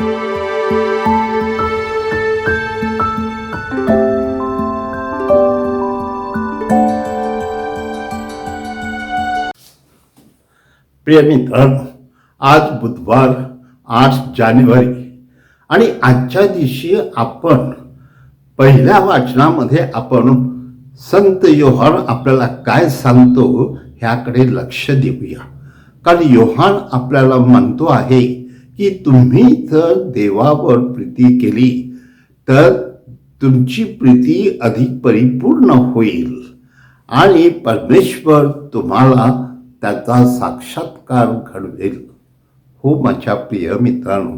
प्रिय मित्रांनो आज बुधवार आठ जानेवारी आणि आजच्या दिवशी आपण पहिल्या वाचनामध्ये आपण संत योहान आपल्याला काय सांगतो ह्याकडे लक्ष देऊया. कारण योहान आपल्याला म्हणतो आहे की तुम्ही जर देवावर प्रीती केली तर तुमची प्रीती अधिक परिपूर्ण होईल. आणि परमेश्वर तुम्हाला त्याचा साक्षात्कार घडवेल. हो माझ्या प्रिय मित्रांनो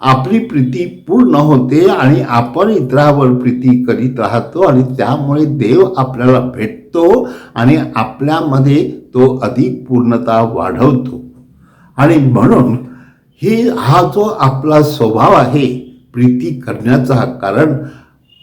आपली प्रीती पूर्ण होते आणि आपण इतरावर प्रीती करीत राहतो आणि त्यामुळे देव आपल्याला भेटतो आणि आपल्यामध्ये तो अधिक पूर्णता वाढवतो. आणि म्हणून ही हा जो आपला स्वभाव आहे प्रीती करण्याचा कारण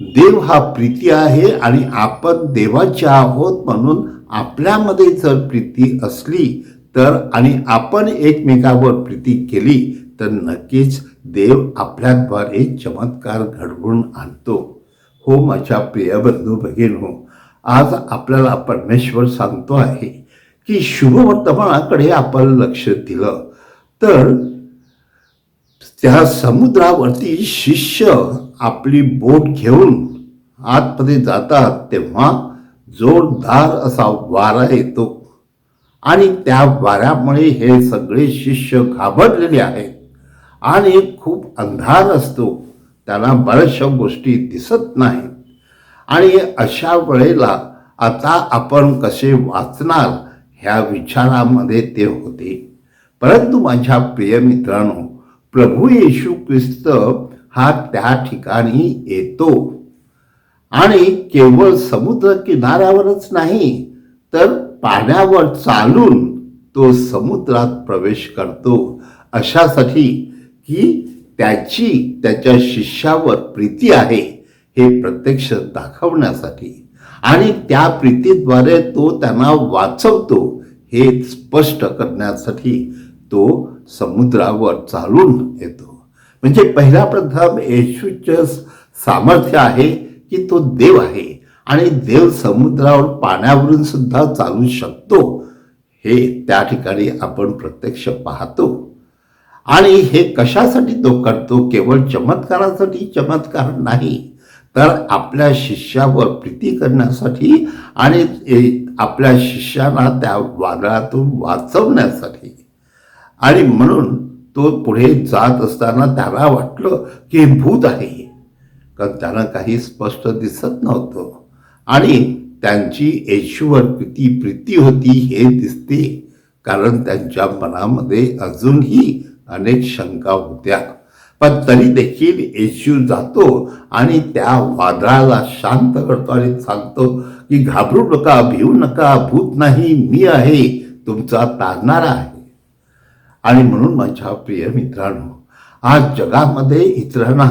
देव हा प्रीती आहे आणि आपण देवाचे आहोत म्हणून आपल्यामध्ये जर प्रीती असली तर आणि आपण एकमेकावर प्रीती केली तर नक्कीच देव आपल्याद्वारे चमत्कार घडवून आणतो. हो माझ्या प्रिय बंधू हो आज आपल्याला परमेश्वर सांगतो आहे की शुभवर्तमानाकडे आपण लक्ष दिलं तर त्या समुद्रावरती शिष्य आपली बोट घेऊन आतमध्ये जातात तेव्हा जोरदार असा वारा येतो. आणि त्या वाऱ्यामुळे हे सगळे शिष्य घाबरलेले आहेत. आणि खूप अंधार असतो. त्यांना बऱ्याचशा गोष्टी दिसत नाहीत. आणि अशा वेळेला आता आपण कसे वाचणार ह्या विचारामध्ये ते होते. परंतु माझ्या प्रिय मित्रांनो प्रभू येशू ख्रिस्त हा त्या ठिकाणी येतो. आणि केवळ समुद्र किनाऱ्यावरच नाही तर पाण्यावर चालून तो समुद्रात प्रवेश करतो. अशासाठी की त्याची त्याच्या शिष्यावर प्रीती आहे हे प्रत्यक्ष दाखवण्यासाठी. आणि त्या प्रीतीद्वारे तो त्यांना वाचवतो हे स्पष्ट करण्यासाठी. तो समुद्रावर चालून येतो. म्हणजे पहिला प्रथम येशूचं सामर्थ्य आहे की तो देव आहे. आणि देव समुद्रावर पाण्यावरून सुद्धा चालू शकतो हे त्या ठिकाणी आपण प्रत्यक्ष पाहतो. आणि हे कशासाठी तो करतो? केवळ चमत्कारासाठी चमत्कार नाही तर आपल्या शिष्यावर प्रीती करण्यासाठी आणि आपल्या शिष्याला त्या वादळातून वाचवण्यासाठी. आणि म्हणून तो पुढे जात असताना त्याला वाटलं की हे भूत आहे. कारण त्यांना काही स्पष्ट दिसत नव्हतं. आणि त्यांची येशूवर किती प्रीती होती हे दिसते. कारण त्यांच्या मनामध्ये अजूनही अनेक शंका होत्या. पण तरी देखील येशू जातो आणि त्या वादळाला शांत करतो आणि सांगतो की घाबरू नका भिवू नका भूत नाही मी आहे तुमचा तारणारा आहे. आणि म्हणून माझ्या प्रिय मित्रांनो आज जगामध्ये इतरांना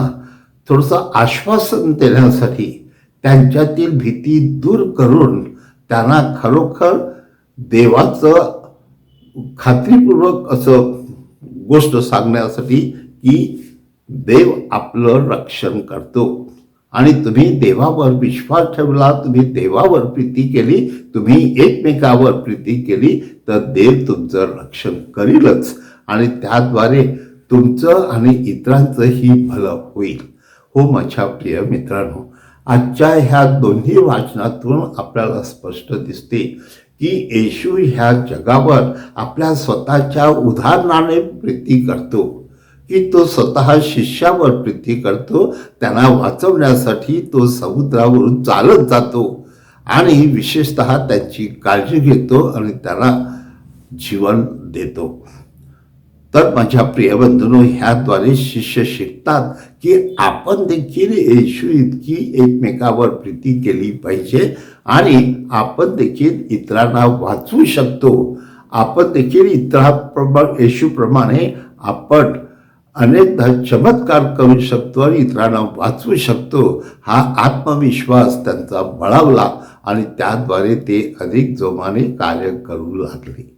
थोडंसं आश्वासन देण्यासाठी त्यांच्यातील भीती दूर करून त्यांना खरोखर देवाचं खात्रीपूर्वक असं गोष्ट सांगण्यासाठी की देव आपलं रक्षण करतो. आणि तुम्ही देवावर विश्वास ठेवला तुम्ही देवावर प्रीती केली तुम्ही एकमेकावर प्रीती केली तर देव तुमचं रक्षण करीलच. आणि त्याद्वारे तुमचं आणि इतरांचंही भलं होईल. हो माझ्या प्रिय मित्रांनो आजच्या ह्या दोन्ही वाचनातून आपल्याला स्पष्ट दिसते की येशू ह्या जगावर आपल्या स्वतःच्या उदाहरणाने प्रीती करतो. की तो स्वतः शिष्यावर प्रीती करतो त्यांना वाचवण्यासाठी तो समुद्रावरून चालत जातो आणि विशेषत त्यांची काळजी घेतो आणि त्यांना जीवन देतो. तर माझ्या प्रियबंधूनो ह्याद्वारे शिष्य शिकतात की आपण देखील येशू इतकी एकमेकावर प्रीती केली पाहिजे आणि आपण देखील इतरांना वाचवू शकतो. आपण देखील इतरांप्रमाणे येशूप्रमाणे आपण अनेकदा चमत्कार करू शकतो आणि इतरांना वाचवू शकतो हा आत्मविश्वास त्यांचा बळावला आणि त्याद्वारे ते अधिक जोमाने कार्य करू लागले.